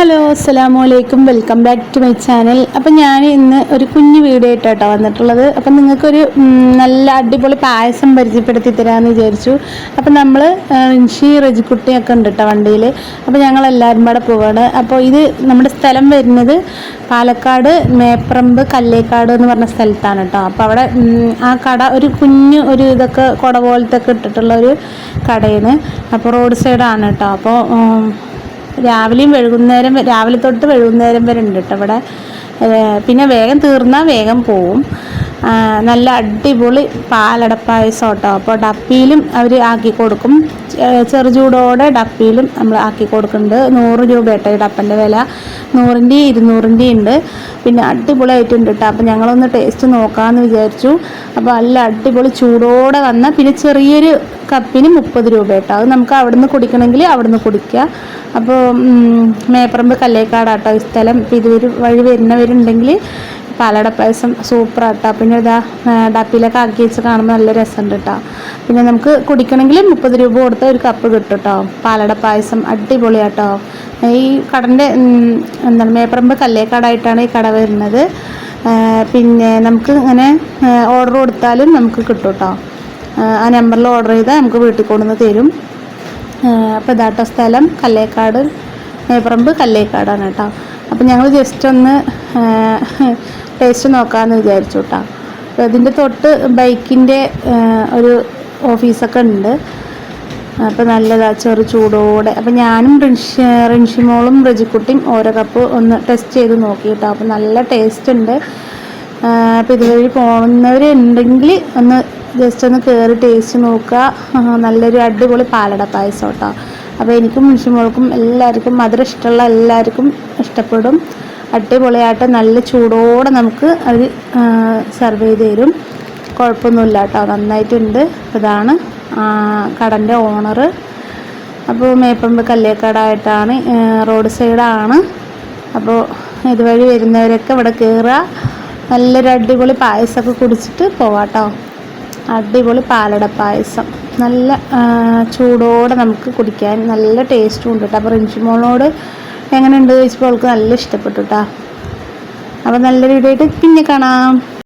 Hello അസ്സാം വലൈക്കും welcome back to my channel. അപ്പം ഞാൻ ഇന്ന് ഒരു കുഞ്ഞു വീഡിയോ ആയിട്ടാട്ടോ വന്നിട്ടുള്ളത്. അപ്പം നിങ്ങൾക്കൊരു നല്ല അടിപൊളി പായസം പരിചയപ്പെടുത്തി തരാമെന്ന് വിചാരിച്ചു. അപ്പം നമ്മൾ ഇൻഷി റജിക്കുട്ടിയൊക്കെ ഉണ്ട് കേട്ടോ വണ്ടിയിൽ അപ്പോൾ ഞങ്ങൾ എല്ലാവരും കൂടെ പോവാണ്. അപ്പോൾ ഇത് നമ്മുടെ സ്ഥലം വരുന്നത് പാലക്കാട് മേപ്രമ്പ് കല്ലേക്കാട് എന്ന് പറഞ്ഞ സ്ഥലത്താണ് കേട്ടോ. അപ്പോൾ അവിടെ ആ കട ഒരു കുഞ്ഞു ഒരു ഇതൊക്കെ കുട പോലത്തെ ഒക്കെ ഇട്ടിട്ടുള്ള ഒരു കടയാണ്. അപ്പോൾ റോഡ് സൈഡാണ് കേട്ടോ. അപ്പോൾ രാവിലെയും വൈകുന്നേരം രാവിലെ തൊട്ട് വൈകുന്നേരം വരെ ഉണ്ട് കേട്ടോ ഇവിടെ. പിന്നെ വേഗം തീർന്നാൽ വേഗം പോവും. നല്ല അടിപൊളി പാലടപ്പായസം കേട്ടോ. അപ്പോൾ ഡപ്പിയിലും അവർ ആക്കി കൊടുക്കും. ചെറു ചെറുചൂടോടെ ഡപ്പിയിലും നമ്മൾ ആക്കി കൊടുക്കുന്നുണ്ട്. നൂറ് രൂപ കേട്ടോ ഈ ഡപ്പന്റെ വില. നൂറിന്റെയും ഇരുന്നൂറിന്റെയും ഉണ്ട്. പിന്നെ അടിപൊളിയായിട്ടുണ്ട് കേട്ടോ അപ്പോൾ ഞങ്ങളൊന്ന് ടേസ്റ്റ് നോക്കാമെന്ന് വിചാരിച്ചു. അപ്പോൾ നല്ല അടിപൊളി ചൂടോടെ വന്ന പിന്നെ ചെറിയൊരു കപ്പിന് മുപ്പത് രൂപ കേട്ടോ അത് നമുക്ക് അവിടുന്ന് കുടിക്കണമെങ്കിൽ അവിടുന്ന് കുടിക്കുക. അപ്പോൾ മേപ്പറമ്പ് കല്ലേക്കാടാട്ടോ ഈ സ്ഥലം. ഇപ്പോൾ ഇതുവരെ വഴി വരുന്നവരുണ്ടെങ്കിൽ പാലട പായസം സൂപ്പർ ആട്ടോ പിന്നെ ഇതാ ഡപ്പിലൊക്കെ ആക്കി വെച്ച് കാണുമ്പോൾ നല്ല രസമുണ്ട് കേട്ടോ പിന്നെ നമുക്ക് കുടിക്കണമെങ്കിൽ മുപ്പത് രൂപ കൊടുത്ത ഒരു കപ്പ് കിട്ടും കേട്ടോ പാലട പായസം അടിപൊളിയാട്ടോ. ഈ കടന്റെ എന്താണ് മേപ്പറമ്പ് കല്ലേക്കാടായിട്ടാണ് ഈ കട വരുന്നത്. പിന്നെ നമുക്ക് ഇങ്ങനെ ഓർഡർ കൊടുത്താലും നമുക്ക് കിട്ടും കേട്ടോ ആ നമ്പറിൽ ഓർഡർ ചെയ്താൽ നമുക്ക് വീട്ടിൽ കൊണ്ടുവന്ന് തരും. അപ്പോൾ ഇതാട്ടോ സ്ഥലം. കല്ലേക്കാട് മേപ്പറമ്പ് കല്ലേക്കാടാണ് കേട്ടോ. അപ്പം ഞങ്ങൾ ജസ്റ്റ് ഒന്ന് ടേസ്റ്റ് നോക്കാമെന്ന് വിചാരിച്ചു കേട്ടോ അപ്പോൾ ഇതിന്റെ തൊട്ട് ബൈക്കിന്റെ ഒരു ഓഫീസൊക്കെ ഉണ്ട്. അപ്പോൾ നല്ലതാ ചെറു ചൂടോടെ. അപ്പോൾ ഞാനും റിൻഷി റിൻഷിമോളും റിജിക്കുട്ടിയും ഓരോ കപ്പ് ഒന്ന് ടെസ്റ്റ് ചെയ്ത് നോക്കി കേട്ടോ അപ്പോൾ നല്ല ടേസ്റ്റ് ഉണ്ട്. അപ്പോൾ ഇതുവഴി പോകുന്നവരുണ്ടെങ്കിൽ ഒന്ന് ജസ്റ്റ് ഒന്ന് കയറി ടേസ്റ്റ് നോക്കുക. നല്ലൊരു അടിപൊളി പാലട പായസം കേട്ടോ അപ്പോൾ എനിക്കും മുൻഷിമോൾക്കും എല്ലാവർക്കും മധുരം ഇഷ്ടമുള്ള എല്ലാവർക്കും ഇഷ്ടപ്പെടും. അടിപൊളിയായിട്ട് നല്ല ചൂടോടെ നമുക്ക് അവർ സെർവ് ചെയ്ത് തരും. കുഴപ്പമൊന്നുമില്ല കേട്ടോ. നന്നായിട്ടുണ്ട്. ഇതാണ് കടന്റെ ഓണർ അപ്പോൾ മേപ്പമ്പ് കല്ലേക്കാടായിട്ടാണ് റോഡ് സൈഡാണ് അപ്പോൾ ഇതുവഴി വരുന്നവരൊക്കെ ഇവിടെ കയറുക നല്ലൊരു അടിപൊളി പായസമൊക്കെ കുടിച്ചിട്ട് പോവാട്ടോ അടിപൊളി പാലട പായസം. നല്ല ചൂടോടെ നമുക്ക് കുടിക്കാൻ നല്ല ടേസ്റ്റും ഉണ്ട് കേട്ടോ. അപ്പോൾ റിൻഷിമോളോട് എങ്ങനെയുണ്ട് ചോദിച്ചപ്പോൾ അവൾക്ക് നല്ല ഇഷ്ടപ്പെട്ടു കേട്ടോ അപ്പോൾ നല്ല വീഡിയോ ആയിട്ട് പിന്നെ കാണാം.